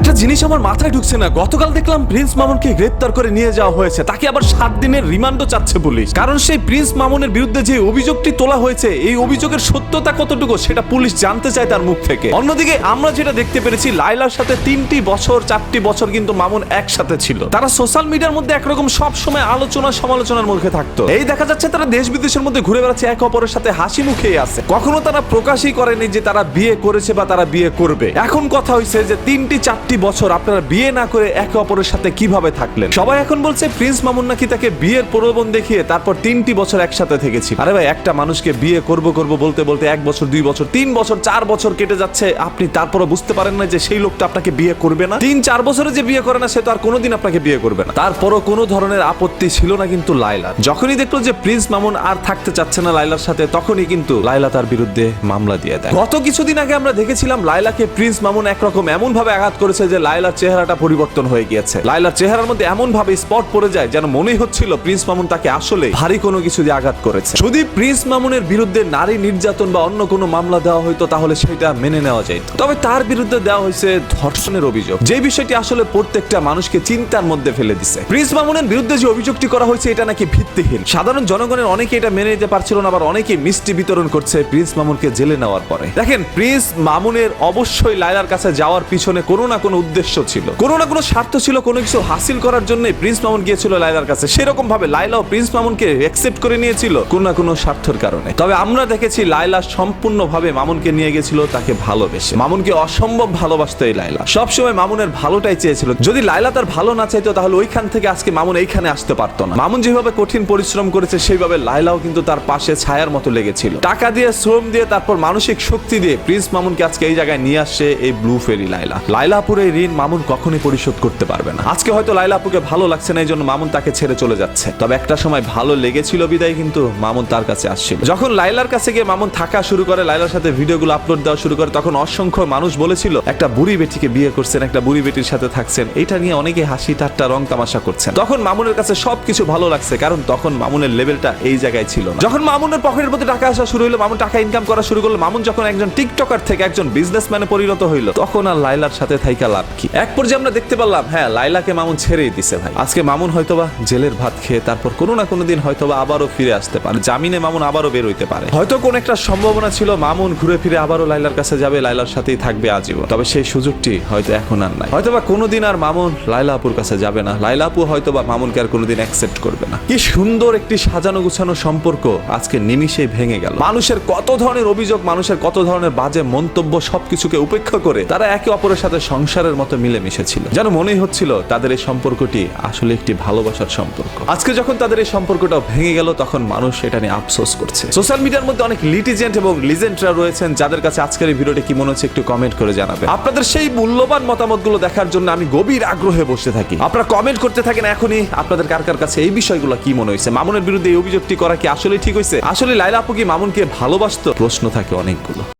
একটা জিনিস আমার মাথায় ঢুকছে না। গতকাল দেখলাম প্রিন্স মামুনকে গ্রেপ্তার করে নিয়ে যাওয়া হয়েছে। তাকে আবার সাত দিনের রিমান্ডও চাচ্ছে পুলিশ। কারণ সেই প্রিন্স মামুনের বিরুদ্ধে যে অভিযোগটি তোলা হয়েছে, এই অভিযোগের সত্যতা কতটুকু সেটা পুলিশ জানতে চায় তার মুখ থেকে। অন্যদিকে আমরা যেটা দেখতে পেরেছি লাইলার সাথে তিনটি বছর, চারটি বছর কিন্তু মামুন একসাথে ছিল। তারা সোশ্যাল মিডিয়ার মধ্যে একরকম সব সময় আলোচনা সমালোচনার মুখে থাকতো। এই দেখা যাচ্ছে তারা দেশ বিদেশের মধ্যে ঘুরে বেড়াচ্ছে, এক অপরের সাথে হাসি মুখেই আছে। কখনো তারা প্রকাশই করেনি যে তারা বিয়ে করেছে বা তারা বিয়ে করবে। এখন কথা হয়েছে যে তিনটি, চারটি বছর আপনারা বিয়ে না করে একে অপরের সাথে কীভাবে থাকলেন? সবাই এখন বলছে, প্রিন্স মামুন নাকি তাকে বিয়ের প্রলোভন দেখিয়ে তারপর তিনটি বছর একসাথে থেকেছি। আরে ভাই, একটা মানুষকে বিয়ে করব করব বলতে বলতে এক বছর, দুই বছর, তিন বছর, চার বছর কেটে যাচ্ছে। আপনি তারপরও বুঝতে পারেন না যে সেই লোকটা আপনাকে বিয়ে করবে না। তিন, চার বছরে যে বিয়ে করে না, সে তো আর কোনোদিন আপনাকে বিয়ে করবে না। তারপরও কোনো ধরনের আপত্তি ছিল না কিন্তু লাইলার যখনই দেখল যে প্রিন্স মামুন আর থাকতে চাচ্ছে না লাইলার সাথে, তখনই কিন্তু লাইলা তার বিরুদ্ধে মামলা দিয়ে দেয়। গত কিছুদিন আগে আমরা দেখেছিলাম লাইলাকে প্রিন্স মামুন একরকম এমন ভাবে আঘাত করেছে যে লাইলার চেহারাটা পরিবর্তন হয়ে গিয়েছে। লাইলার চেহারার মধ্যে এমন ভাবে স্পট পড়ে যায় যেন মনেই হচ্ছিল প্রিন্স মামুন তাকে আসলে ভারী কোনো কিছু দিয়ে আঘাত করেছে। যদি প্রিন্স মামুনের বিরুদ্ধে নারী নির্যাতন বা অন্য কোনো মামলা দেওয়া হইতো, তাহলে সেটা মেনে নেওয়া যেত। তবে তার বিরুদ্ধে দেওয়া হয়েছে ধর্ষণের অভিযোগ। যে বিষয়টি আসলে প্রত্যেকটা মানুষকে চিন্তার মধ্যে ফেলে দিছে। প্রিন্স মামুনের বিরুদ্ধে যে অভিযোগটি করা হয়েছে, এটা নাকি ভিত্তিহীন। সাধারণ জনগণের অনেকে এটা মেনে নিতে পারছিল না, আবার অনেকে মিষ্টি বিতরণ করছে প্রিন্স মামুনকে জেলে নেওয়ার পরে। দেখেন, প্রিন্স মামুনের অবশ্যই লাইলার কাছে যাওয়ার পিছনে কোনো না কোনো উদ্দেশ্য ছিল। কোনো না কোনো স্বার্থ ছিল, কোনো কিছু হাসিল করার জন্য প্রিন্স মামুন গিয়েছিল লাইলার কাছে। সেরকম ভাবে লাইলাও প্রিন্স মামুনকে অ্যাকসেপ্ট করে নিয়েছিল কোনো না কোনো স্বার্থের কারণে। তবে আমরা দেখেছি লাইলা সম্পূর্ণভাবে মামুনকে নিয়ে গেছিল তাকে ভালোবেসে। মামুনকে অসম্ভব ভালোবাসতো এই লাইলা সবসময় মামুনের ভালোটাই চেয়েছিল। যদি লাইলা তার ভালো না চাইতো, তাহলে ওইখান থেকে আজকে মামুন এইখানে আসতে পারতো না। মামুন যেভাবে কঠিন পরিশ্রম করেছে, সেইভাবে লাইলাও কিন্তু তার পাশে ছায়ার মতো লেগেছিল। টাকা দিয়ে, শ্রম দিয়ে, তারপর মানসিক শক্তি দিয়ে প্রিন্স মামুনকে আজকে এই জায়গায় নিয়ে আসছে এই ব্লু ফেরি লাইলা লাইলাপুর এই ঋণ মামুন কখনই পরিশোধ করতে পারবে না। আজকে হয়তো লাইলা আপুকে ভালো লাগছে না এই জন্য মামুন তাকে ছেড়ে চলে যাচ্ছে। তবে একটা সময় ভালো লেগেছিল বিদায়, কিন্তু মামুন তার কাছে আসছিল। যখন লাইলার কাছে গিয়ে মামুন থাকা শুরু করে লাইলার সাথে ভিডিওগুলো আপলোড দেওয়া শুরু করে, তখন অসংখ্য মানুষ বলেছিল, একটা বুড়ি বেটিকে বিয়ে করছেন, একটা বুড়ি বেটির সাথে থাকছেন। এটা নিয়ে অনেকে হাসি, ঠাট্টা, রং তামাশা করছেন। তখন মামুনের কাছে সবকিছু ভালো লাগছে, কারণ তখন মামুনের লেভেলটা এই জায়গায় ছিল যখন মামুনের পকেটের মধ্যে টাকা আসা শুরু হলো মামুন টাকা ইনকাম করা শুরু করল, মামুন যখন একজন টিকটকার থেকে একজন বিজনেসম্যানে পরিণত হইল, তখন আর লাইলার সাথে থাইকা লাভ কি? এক পর্যায়ে আমরা দেখতে পারলাম হ্যাঁ লাইলাকে মামুন ছেড়েই দিছে ভাই। আজকে মামুন হয়তোবা জেলের ভাত খেয়ে তারপর কোনো না কোনো দিন হয়তোবা আবারও ফিরে আসতে পারে। জামিনে মামুন আবারও বের হইতে পারে। হয়তো কোন একটা সম্ভাবনা ছিল, মামুন ঘুরে ফিরে আবারও লাইলার কাছে যাবে লাইলার সাথেই থাকবে আজীবন। তবে সেই সুযোগটি হয়তো এখন আর নাই। হয়তোবা কোনোদিন আর মামুন লাইলা আপুর কাছে যাবে না। লাইলা আপু হয়তোবা মামুনকে আর কোনোদিন অ্যাকসেপ্ট করবে না। কি সুন্দর একটি সাজানো গুছানো সম্পর্ক আজকে নিমিষেই ভেঙে গেল। মানুষের কত ধরনের অভিযোগ, মানুষের কত ধরনের বাজে মন্তব্য সবকিছুকে উপেক্ষা করে তারা একে অপরের সাথে সংসারের মতো মিলেমিশে ছিল। যেন মনেই হচ্ছিল তাদের এই সম্পর্কটি আসলে একটি ভালোবাসার সম্পর্ক। আজকে যখন তাদের এই সম্পর্কটা ভেঙে গেল, তখন মানুষ এটা নিয়ে আফসোস করছে। সোশ্যাল মিডিয়ার মধ্যে অনেক লিটিজেন্ট এবং লিজেন্ডরা রয়েছেন, যাদের কাছে আজকের এই ভিডিওটি কি মনে হচ্ছে একটু কমেন্ট করে জানাবে আপনাদের সেই মূল্যবান মতামতগুলো দেখার জন্য আমি গভীর আগ্রহে বসে থাকি। আপনারা কমেন্ট করতে থাকেন এখনই, আপনাদের কার কার কাছে এই বিষয়গুলো কি মনে হয়েছে? মামুনের বিরুদ্ধে এই অভিযোগটি করা কি আসলে ঠিক হয়েছে? আসলে লাইলা আপু কি মামুনকে ভালোবাসতো? প্রশ্ন থাকে অনেকগুলো।